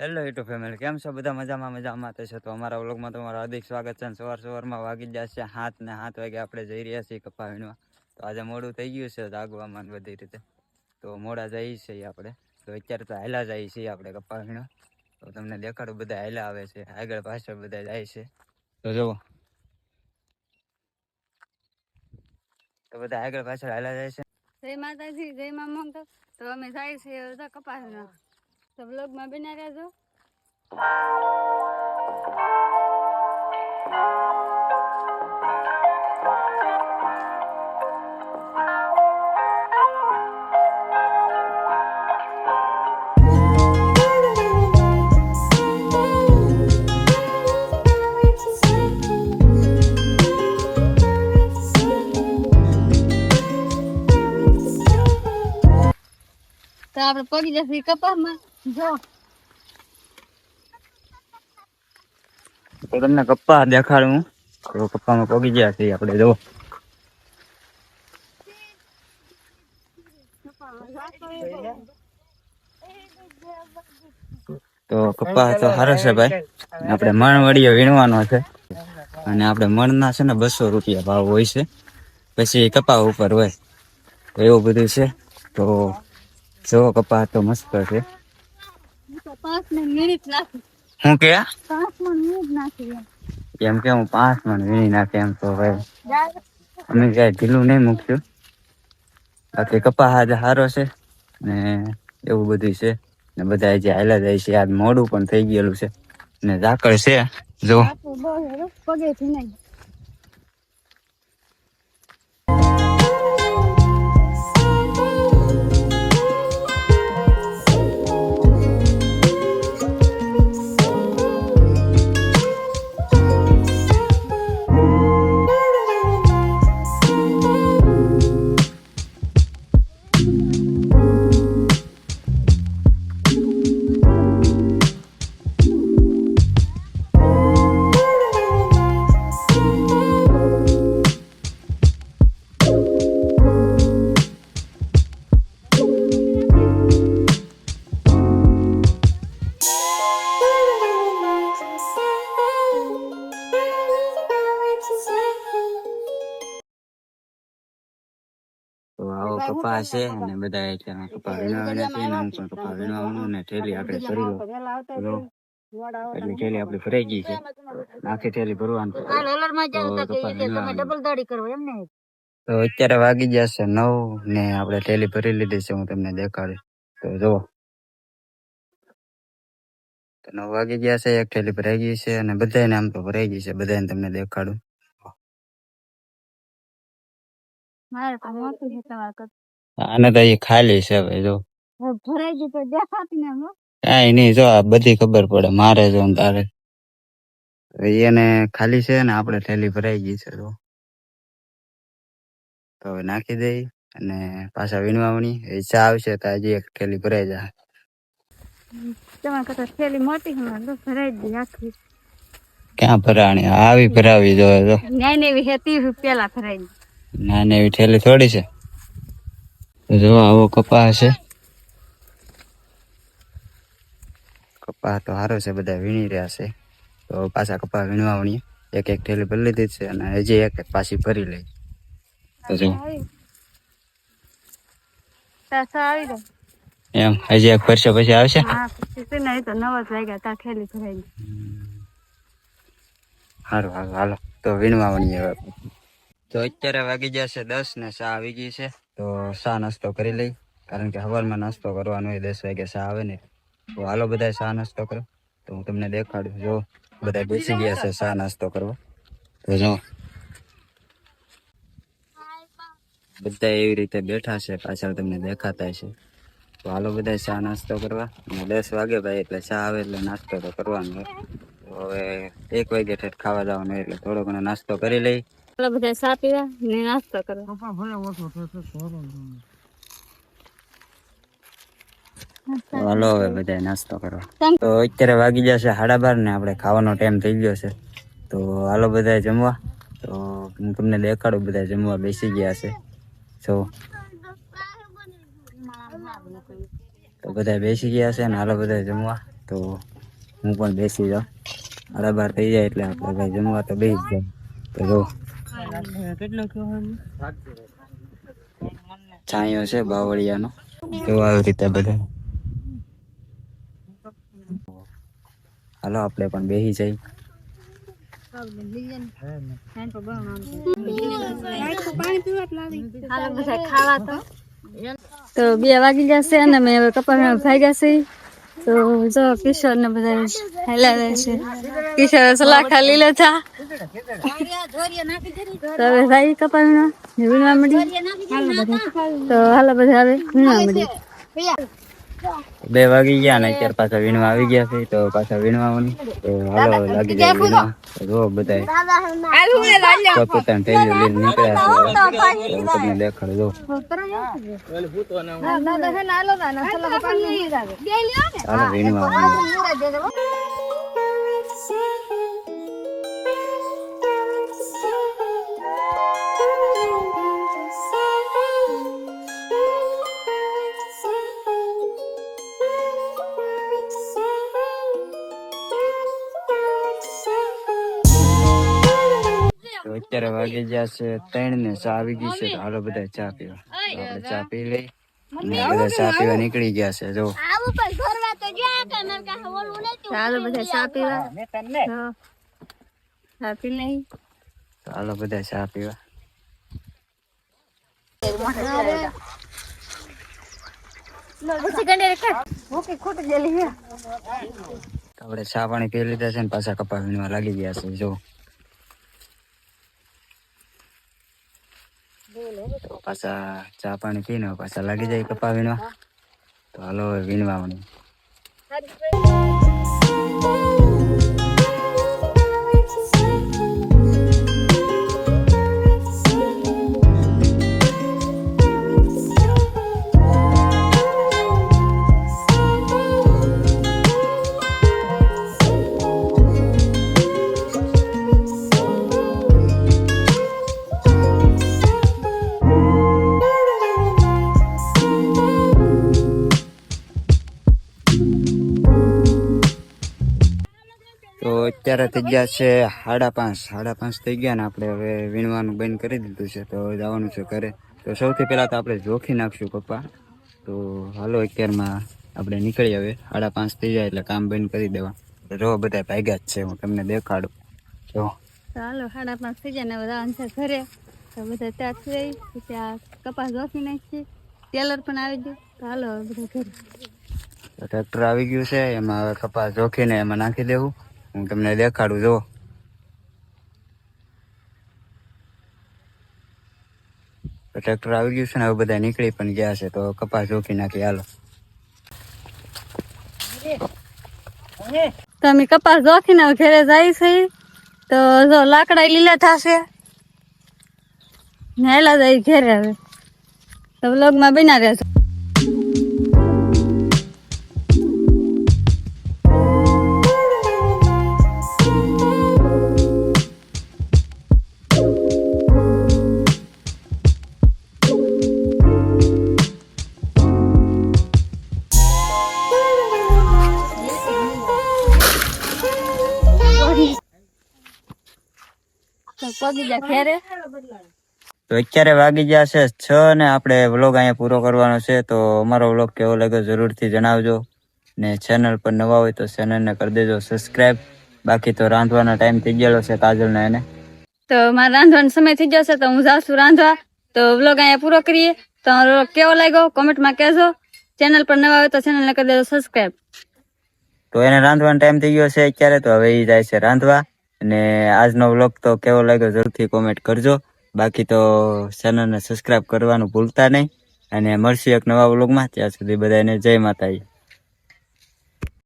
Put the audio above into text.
Hello YouTube family કેમ છો? બધા મજામાં મજામાં. તો છે તો અમારા વ્લોગમાં તમારું હાર્દિક સ્વાગત છે અને સવાર સવારમાં વાગી જશે હાથ ને હાથ વાગે આપણે જઈ રહ્યા છીએ કપા વીણવા તો આજે મોડું થઈ ગયું છે જાગવામાં ને બધી રીતે. તો મોડા જઈએ છીએ આપણે. તો અત્યારે તો હાલા જઈએ છીએ આપણે કપા વીણવા તો તમને દેખાડું, બધા હાલા આવે છે. આગળ પાછળ બધા જાય છે. તો જુઓ. તો બધા આગળ પાછળ હાલા જાય છે. જય માતાજી, જય મા મંગળ તો અમે જાય છીએ બધા કપાસના તો બ્લોગમાં બના રહેજો તો આપણે પગી જશે કપાસમાં જો. તો તમને કપ્પા દેખાડું તો કપ્પામાં પોગી ગયા છીએ આપણે જો તો કપ્પા તો સારો છે ભાઈ. આપણે મણ વડીએ વીણવાનો છે. અને આપણે મણના છે ને બસો રૂપિયા ભાવ હોય છે. પછી કપા ઉપર હોય. તો એવું બધું છે. તો જો કપા તો મસ્ત છે. હું કે? એમ. કે હું પાંચ મણ વીણી નાખે એમ તો ભાઈ. અમે ક્યાંય ઢીલું નહીં મૂક્યું. બાકી કપા આજે સારો છે ને એવું બધું છે. ને બધા જે હાલ્યા જાય છે આજ મોડું પણ થઈ ગયેલું છે. ને ઝાકળ છે જો. પગે કપા છે અને બધા અત્યારમાં કપા વીણવાના છે ને હું પણ કપા વીણવાનું ને થેલી આપણે ભરી લો. એટલે થેલી આપણે ભરાઈ ગઈ છે. આખી થેલી ભરવાની. તો અત્યારે વાગી જશે નવ ને આપણે થેલી ભરી લીધી છે હું તમને દેખાડું તો જુઓ. તો નવ વાગી ગયા છે એક થેલી ભરાઈ ગઈ છે અને બધાને આમ તો ભરાઈ ગઈ છે બધાને તમને દેખાડું. મારે તો મોટું છે તમારે. આને તો એ ખાલી છે ભાઈ જો. કઈ ભરાઈ ગયું તો દેખાતી ને કાંઈ નહીં જો આ બધી ખબર પડે મારે જો ને તારે. એને ખાલી છે ને આપણે થેલી ભરાઈ ગઈ છે તો તો હવે નાખી દઈ અને પાછા વીણવાવણી એ ચા આવશે તો હજી એક થેલી ભરાઈ જાય તમારે કરતા થેલી મોટી ભરાઈ ગઈ આખી. ક્યાં ભરાણી? આવી ભરાવી તો નાની એવી હતી પેલા ભરાઈ નાની એવી થેલી થોડી છે. જો આવો કપા છે. કપા તો સારો છે બધા વીણી રહ્યા છે. તો પાછા કપા વીણવા વણીએ એક એક થેલી ભરી લીધી છે અને હજી એક એક પાછી ભરી લઈ. તો જો. એમ હજી એક ભરશે પછી આવશે? સારું હાલો હાલો. તો વીણવાવણી હવે. તો અત્યારે વાગી જશે દસ ને સા આવી ગઈ છે. તો સા નાસ્તો કરી લઈ. કારણ કે સવારમાં નાસ્તો કરવાનો હોય દસ વાગે ચા આવે ને. તો હાલો બધા ચા નાસ્તો કરો. તો હું તમને દેખાડું. જો બધા બેસી ગયા છે સા નાસ્તો કરવા. તો જો. બધા એવી રીતે બેઠા છે, પાછળ તમને દેખાતા છે તો હાલો બધા ચા નાસ્તો કરવા. અને દસ વાગે ભાઈ એટલે ચા આવે એટલે નાસ્તો તો કરવાનો હવે એક વાગે ઠેઠ ખાવા જવાનું એટલે થોડો ઘણો નાસ્તો કરી લઈ. ચાલો બધા ચા પીવા ને નાસ્તો કરવા. તો હાલો હવે બધા નાસ્તો કરવા. તો અત્યારે વાગી જશે સાડા બાર ને આપણે ખાવાનો ટાઈમ થઈ ગયો છે. તો હાલો બધા જમવા. તો હું તમને દેખાડું બધા જમવા બેસી ગયા છે. જો. તો બધા બેસી ગયા છે ને હાલો બધા જમવા. તો હું પણ બેસી જાઉં. સાડા બાર થઈ જાય એટલે આપણે ભાઈ જમવા તો બેસી જાય તો જો. છાંયો છે બાવળિયાનો. કેવો આવી રીતે બધા? હાલો આપણે પણ બેસી જઈએ. તો. બે વાગી જશે અને મેં હવે કપાસ ભાગ્યા છે તો જો કિશોર ને બધા હેલા છે. કિશોર સલાખા લીલા થા તો હવે ભાઈ કપાસ વીણવા મળી તો હાલો બધા હવે ના મળી બે વાગી ગયા ને અત્યારે પાછા વીણવા આવી ગયા છે તો પાછા વીણવાની તો હાલો લાગી જાય વીણવા તો જો બધા પોતાની થેલીઓ લઈને નીકળ્યા છે તમને દેખાડ જો હાલો વીણવા અત્યારે વાગી ગયા છે ત્રણ ને ચા આવી ગઈ છે તો હાલો બધા ચા પીવા. આપણે ચા પી લઈ બધા ચા પીવા નીકળી ગયા છે જો. ચાલો બધા ચા પીવા. તો ચા પી લઈ તો હાલો બધા ચા પીવા. આપણે ચા પાણી પી લીધા છે ને પાછા કપા વીણવા લાગી ગયા છે જો. પાછા ચા પાણી પીને પાછા લાગી જાય કપા વીણવા તો હાલો વીણવા અત્યારે થઈ ગયા છે સાડા પાંચ સાડા પાંચ થઈ ગયા ને આપણે હવે વીણવાનું બંધ કરી દીધું છે તો જવાનું છે ઘરે. તો સૌથી પહેલાં તો આપણે જોખી નાખશું પપ્પા. તો હાલો અત્યારમાં આપણે નીકળી હવે. સાડા પાંચ થઈ જાય એટલે કામ બંધ કરી દેવા. જો બધા ભાગ્યા જ છે હું તમને દેખાડું. જો. ચાલો સાડા પાંચ થઈ જાય ને બધા અંતર ઘરે. તો બધા ત્યાં થઈ ત્યાં કપાસ રોકી નાખીએ. ટેલર પણ આવી ગયું. તો હાલો બધા ઘરે. ટ્રેક્ટર આવી ગયું છે એમાં હવે કપાસ જોખીને એમાં નાખી દેવું. હું તમને દેખાડું જો ટ્રેક્ટર આવી ગયું છે ને, હવે બધા નીકળી પણ ગયા છે, તો કપાસ જોખી નાખી, હાલો. તો અમે કપાસ જોખીને ઘેરે જાય છે. તો જો લાકડા લીલા થશે. નેલા જાય ઘેરે હવે. તો વ્લોગમાં બના રહેજો. પગી જા ઘરે તો અત્યારે વાગી ગયા છે છ ને આપણે વ્લોગ અહીંયા પૂરો કરવાનો છે તો અમારો વ્લોગ કેવો લાગ્યો જરૂરથી જણાવજો. ને ચેનલ પર નવા હોય તો ચેનલને કરી દેજો સબસ્ક્રાઈબ બાકી તો રાંધવાનો ટાઈમ થઈ ગયેલો છે કાજલને એને. તો મારે રાંધવાનો સમય થઈ જશે તો હું જાઉં છું રાંધવા. તો વ્લોગ અહીંયા પૂરો કરીએ. તો vlog કેવો લાગ્યો? કોમેન્ટમાં કહેજો. ચેનલ પર નવા હોય તો ચેનલને કરી દેજો સબસ્ક્રાઈબ તો એને રાંધવાનો ટાઈમ થઈ ગયો છે અત્યારે તો હવે એ જાય છે રાંધવા. અને આજનો વ્લોગ તો કેવો લાગ્યો જરૂરથી કોમેન્ટ કરજો. બાકી તો ચેનલને સબસ્ક્રાઈબ કરવાનું ભૂલતા નહીં. અને મળશું એક નવા વ્લોગમાં ત્યાં સુધી બધાને જય માતાજી.